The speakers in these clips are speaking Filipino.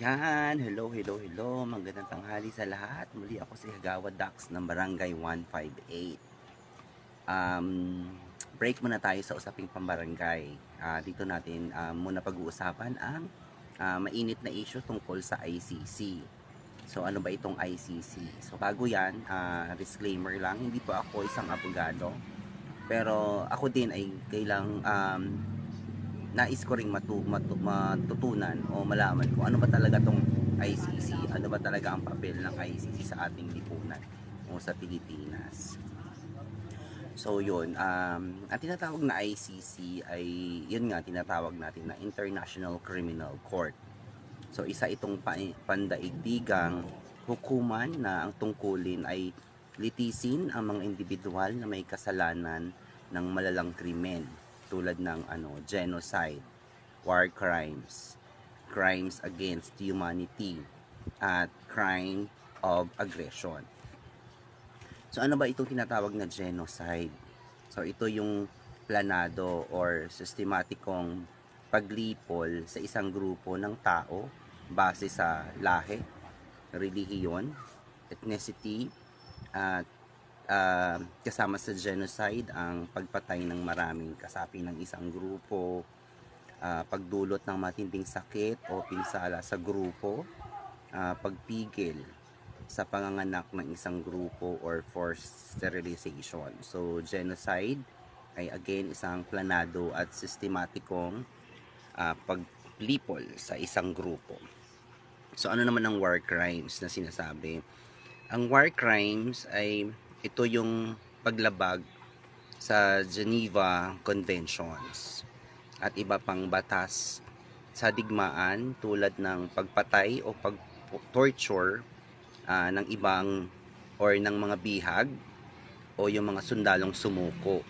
Yan, hello, hello, hello. Magandang tanghali sa lahat. Muli ako si Hagawa Dax ng Barangay 158. Um, break muna tayo sa usaping pambarangay. Ah, dito natin ah, muna pag-uusapan ang ah, mainit na issue tungkol sa ICC. So ano ba itong ICC? So bago yan, ah, disclaimer lang, hindi po ako isang abogado. Pero ako din ay kailang um, nais ko ring matu, matu, matutunan o malaman kung ano ba talaga tong ICC, ano ba talaga ang papel ng ICC sa ating lipunan o sa Pilipinas. So yun, um, ang tinatawag na ICC ay, yun nga, tinatawag natin na International Criminal Court. So isa itong pa, pandaigdigang hukuman na ang tungkulin ay litisin ang mga individual na may kasalanan ng malalang krimen tulad ng ano genocide, war crimes, crimes against humanity, at crime of aggression. So ano ba itong tinatawag na genocide? So ito yung planado or sistematikong paglipol sa isang grupo ng tao base sa lahi, relihiyon, ethnicity, at ah, kasama sa genocide ang pagpatay ng maraming kasapi ng isang grupo, ah, pagdulot ng matinding sakit o pinsala sa grupo, ah, pagpigil sa panganganak ng isang grupo or forced sterilization. So, genocide ay again isang planado at sistematikong ah, paglipol sa isang grupo. So, ano naman ang war crimes na sinasabi? Ang war crimes ay ito yung paglabag sa Geneva Conventions at iba pang batas sa digmaan tulad ng pagpatay o pag-torture ah, ng ibang or ng mga bihag o yung mga sundalong sumuko.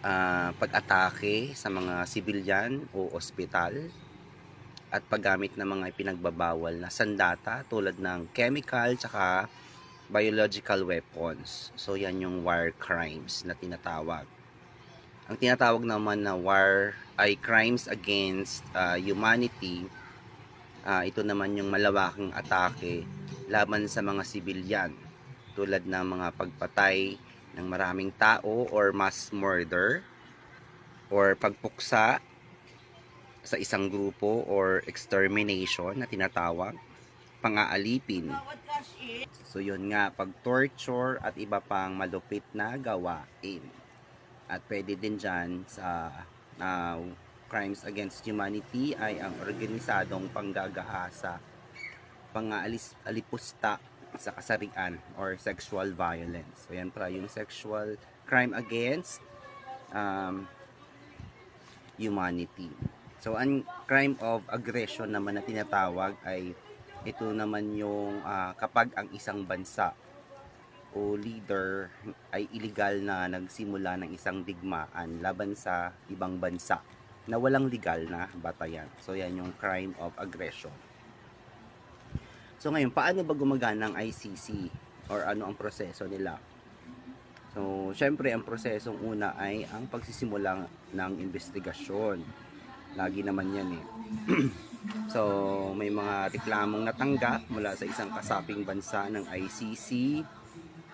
Ah, pag-atake sa mga sibilyan o ospital at paggamit ng mga ipinagbabawal na sandata tulad ng chemical tsaka biological weapons. So yan yung war crimes na tinatawag. Ang tinatawag naman na war ay crimes against uh, humanity. Ah, ito naman yung malawakang atake laban sa mga sibilyan tulad ng mga pagpatay ng maraming tao or mass murder or pagpuksa sa isang grupo or extermination na tinatawag pang-aalipin So yun nga, pag-torture at iba pang malupit na gawain. At pwede din dyan sa uh, crimes against humanity ay ang organisadong panggagahasa, pang-alipusta sa kasarian or sexual violence. So yan para yung sexual crime against um, humanity. So ang crime of aggression naman na tinatawag ay ito naman yung ah, kapag ang isang bansa o leader ay illegal na nagsimula ng isang digmaan laban sa ibang bansa na walang legal na batayan. So yan yung crime of aggression. So ngayon, paano ba gumagana ang ICC or ano ang proseso nila? So, syempre ang prosesong una ay ang pagsisimula ng investigasyon. Lagi naman yan eh. So, may mga reklamong natanggap mula sa isang kasaping bansa ng ICC,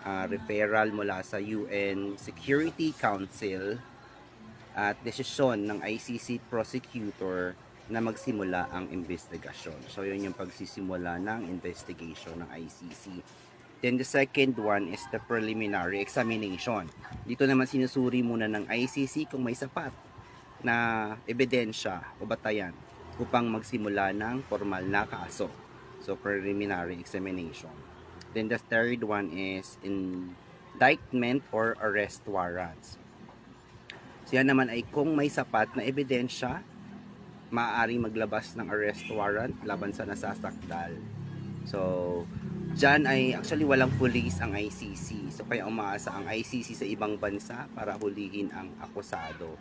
ah, referral mula sa UN Security Council, at desisyon ng ICC prosecutor na magsimula ang investigasyon. So, yun yung pagsisimula ng investigation ng ICC. Then, the second one is the preliminary examination. Dito naman sinusuri muna ng ICC kung may sapat na ebidensya o batayan upang magsimula ng formal na kaso. So, preliminary examination. Then, the third one is indictment or arrest warrants. So, yan naman ay kung may sapat na ebidensya, maaaring maglabas ng arrest warrant laban sa nasasakdal. So, dyan ay actually walang police ang ICC. So, kaya umaasa ang ICC sa ibang bansa para hulihin ang akusado.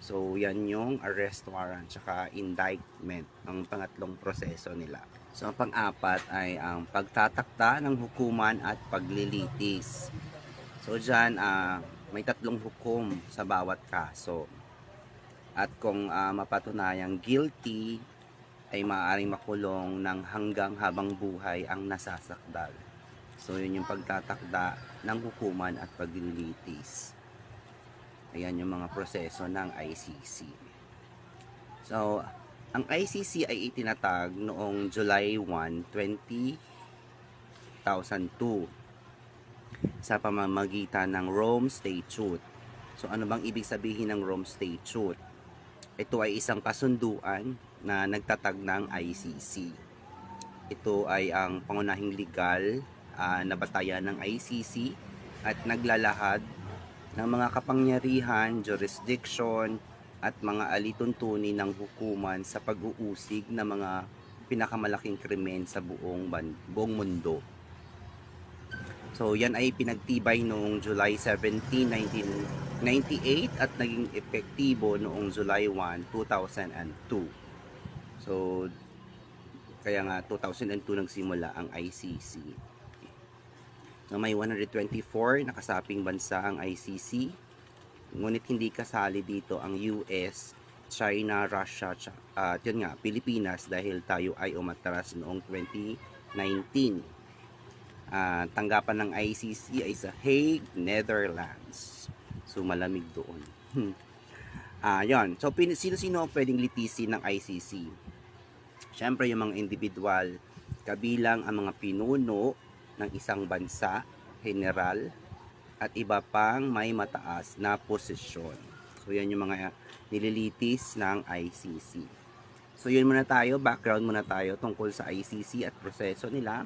So, yan yung arrest warrant tsaka indictment, ang pangatlong proseso nila. So, ang pang-apat ay ang pagtatakda ng hukuman at paglilitis. So, dyan, ah, may tatlong hukom sa bawat kaso. At kung ah, mapatunayang guilty ay maaaring makulong ng hanggang habang buhay ang nasasakdal. So, yun yung pagtatakda ng hukuman at paglilitis. Ayan yung mga proseso ng ICC. So, ang ICC ay itinatag noong July 1, 2002 sa pamamagitan ng Rome Statute. So, ano bang ibig sabihin ng Rome Statute? Ito ay isang kasunduan na nagtatag ng ICC. Ito ay ang pangunahing legal ah, na batayan ng ICC at naglalahad ng mga kapangyarihan, jurisdiction, at mga alituntunin ng hukuman sa pag-uusig ng mga pinakamalaking krimen sa buong, ban- buong mundo. So, yan ay pinagtibay noong July 17, 1998 at naging epektibo noong July 1, 2002. So, kaya nga 2002 nagsimula ang ICC. So, may 124 nakasaping bansa ang ICC. Ngunit hindi kasali dito ang US, China, Russia, at yun nga, Pilipinas dahil tayo ay umatras noong 2019 ah, tanggapan ng ICC ay sa Hague, Netherlands. So, malamig doon. ah, yon. So, pin- sino-sino ang pwedeng litisin ng ICC? Siyempre, yung mga individual, kabilang ang mga pinuno ng isang bansa, general, at iba pang may mataas na posisyon. So, yan yung mga nililitis ng ICC. So, yun muna tayo, background muna tayo tungkol sa ICC at proseso nila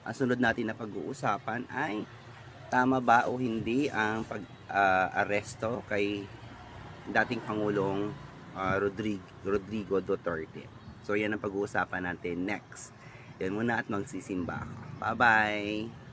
ang sunod natin na pag-uusapan ay tama ba o hindi ang pag-aresto kay dating Pangulong ah, Rodrigo, Rodrigo Duterte. So yan ang pag-uusapan natin next. Yan muna at magsisimba ako. Bye-bye!